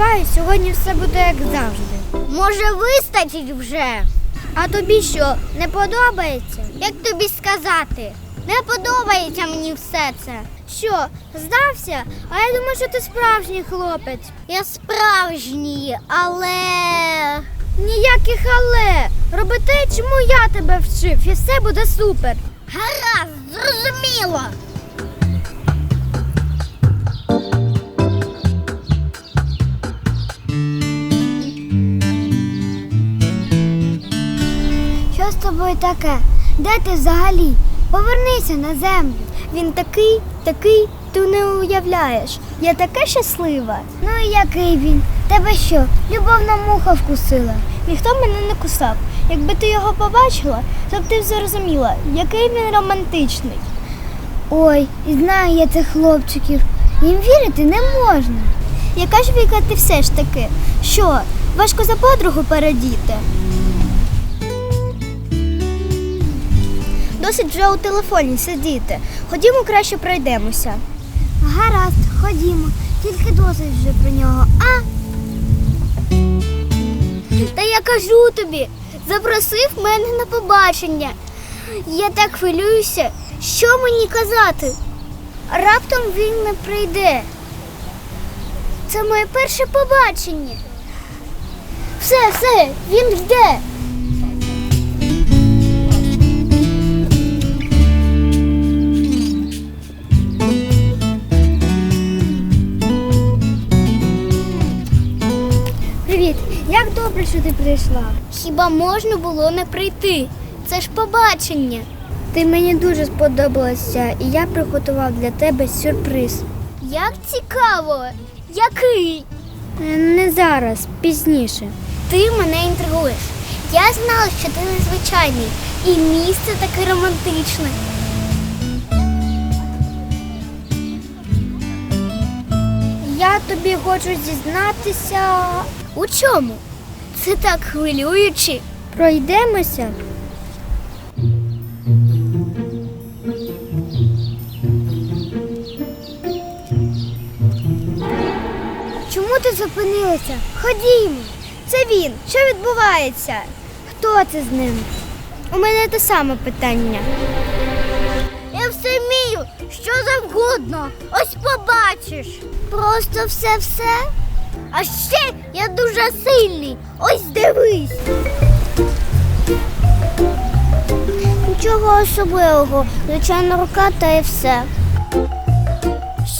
Сподіваюсь, сьогодні все буде як завжди. Може, вистачить вже? А тобі що, не подобається? Як тобі сказати? Не подобається мені все це. Що, здався? А я думаю, що ти справжній хлопець. Я справжній, але. Ніяких але. Роби те, чому я тебе вчив, і все буде супер. Гаразд, зрозуміло. Тобою таке? Де ти взагалі? Повернися на землю. Він такий, такий, ти не уявляєш. Я така щаслива. Ну і який він? Тебе що, любовна муха вкусила? Ніхто мене не кусав. Якби ти його побачила, то б ти зрозуміла, який він романтичний. Ой, і знаю я цих хлопчиків. Їм вірити не можна. Яка ж віка ти все ж таки? Що, важко за подругу передіти? Досить вже у телефоні сидіти. Ходімо краще пройдемося. Гаразд, ходімо. Тільки досить вже про нього. А? Та я кажу тобі, запросив мене на побачення. Я так хвилююся. Що мені казати? Раптом він не прийде. Це моє перше побачення. Все, все, він йде. Добре, що ти прийшла. Хіба можна було не прийти? Це ж побачення. Ти мені дуже сподобалася, і я приготував для тебе сюрприз. Як цікаво. Який? Е, Не зараз, пізніше. Ти мене інтригуєш. Я знала, що ти незвичайний, і місце таке романтичне. Я тобі хочу зізнатися. У чому? Це так хвилююче. Пройдемося. Чому ти зупинилася? Ходімо. Це він. Що відбувається? Хто це з ним? У мене те саме питання. Я все вмію, що завгодно. Ось побачиш. Просто все-все. А ще я дуже сильний. Ось дивись. Нічого особливого. Звичайно, рука та і все.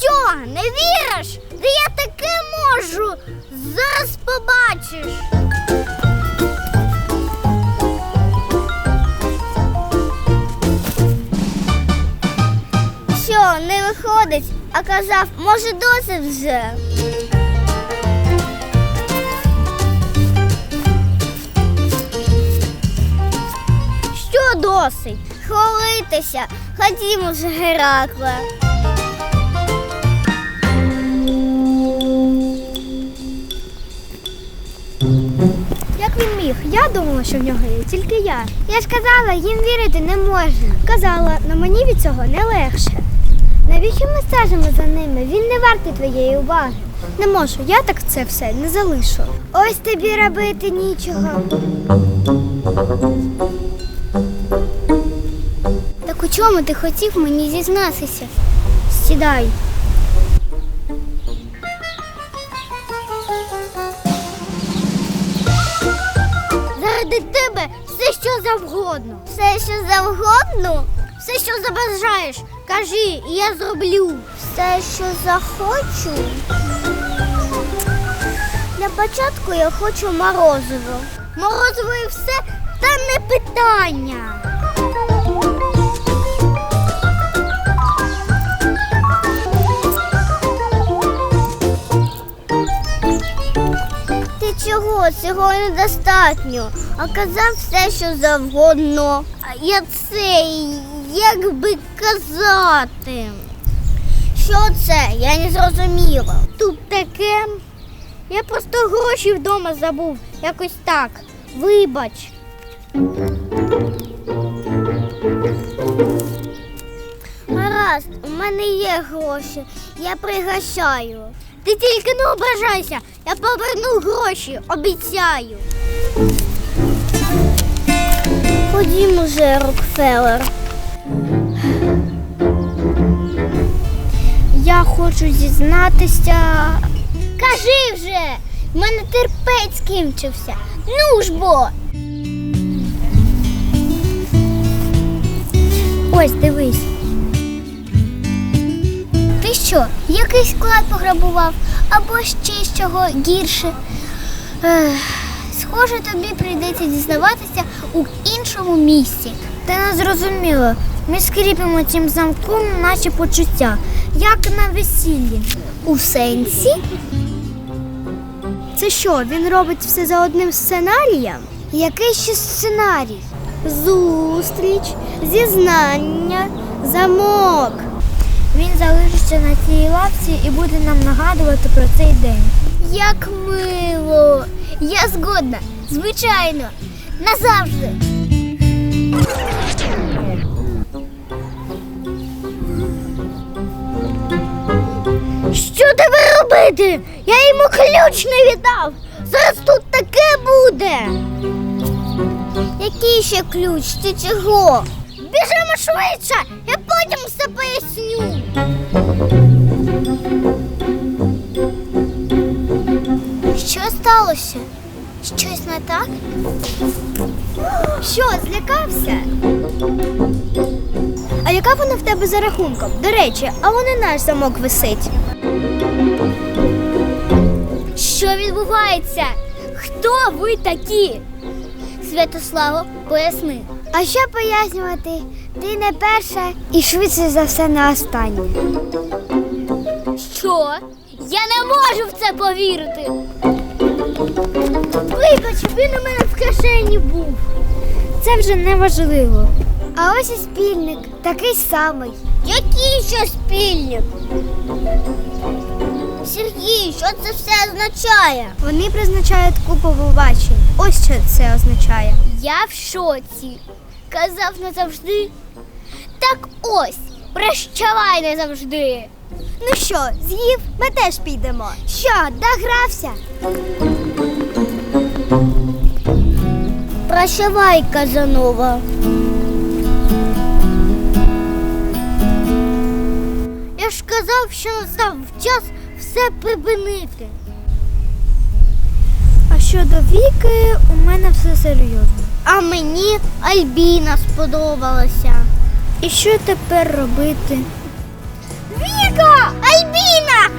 Що, не віриш? Та я таке можу. Зараз побачиш. Що, не виходить, а казав, може досить вже. Що? Хвалитися. Ходімо ж, Геракле. Як він міг? Я думала, що в нього є тільки я. Я ж казала, їм вірити не можна. Казала, але мені від цього не легше. Навіщо ми стежимо за ними? Він не вартий твоєї уваги. Не можу, я так це все не залишу. Ось тобі робити нічого. Чому ти хотів мені зізнатися? Сідай. Заради тебе все, що завгодно. Все, що завгодно? Все, що забажаєш. Кажи, і я зроблю. Все, що захочу. Для початку я хочу морозиво. Морозиво і все, та не питання. Цього недостатньо. А казав все, що завгодно. Я це, як би казати. Що це? Я не зрозуміла. Тут таке. Я просто гроші вдома забув. Якось так. Вибач. Гаразд, у мене є гроші. Я пригощаю. Ти тільки не ображайся, я поверну гроші, обіцяю. Ходімо вже, Рокфеллер. Я хочу зізнатися. Кажи вже, в мене терпець кінчився. Ну ж бо. Ось дивись. Що, якийсь склад пограбував або ще з чого гірше? Ех, схоже, тобі прийдеться дізнаватися у іншому місці. Та не зрозуміло. Ми скріпимо цим замком наші почуття, як на весіллі. У сенсі? Це що, він робить все за одним сценарієм? Який ще сценарій? Зустріч, зізнання, замок. Він залишиться на цій лавці і буде нам нагадувати про цей день. Як мило! Я згодна, звичайно, назавжди. Що тебе робити? Я йому ключ не віддав. Зараз тут таке буде. Який ще ключ? Ти чого? Біжимо швидше, я потім все поясню. Що сталося? Щось не так? Що, злякався? А яка вона в тебе за рахунком? До речі, а вони наш замок висить. Що відбувається? Хто ви такі? Святославо, поясни. А що пояснювати? Ти не перша і швидше за все не остання. Що? Я не можу в це повірити. Вибач, він у мене в кишені був. Це вже не важливо. А ось і спільник, такий самий. Який ще спільник? Сергій, що це все означає? Вони призначають купу побачень. Ось що це означає. Я в шоці. Казав назавжди. Так ось, прощавай назавжди. Ну що, з'їв, ми теж підемо. Що, догрався? Прощавай, Казанова. Я ж казав, що настав час все припинити. А щодо віки, у мене все серйозно. А мені Альбіна сподобалася. І що тепер робити? Віка! Альбіна!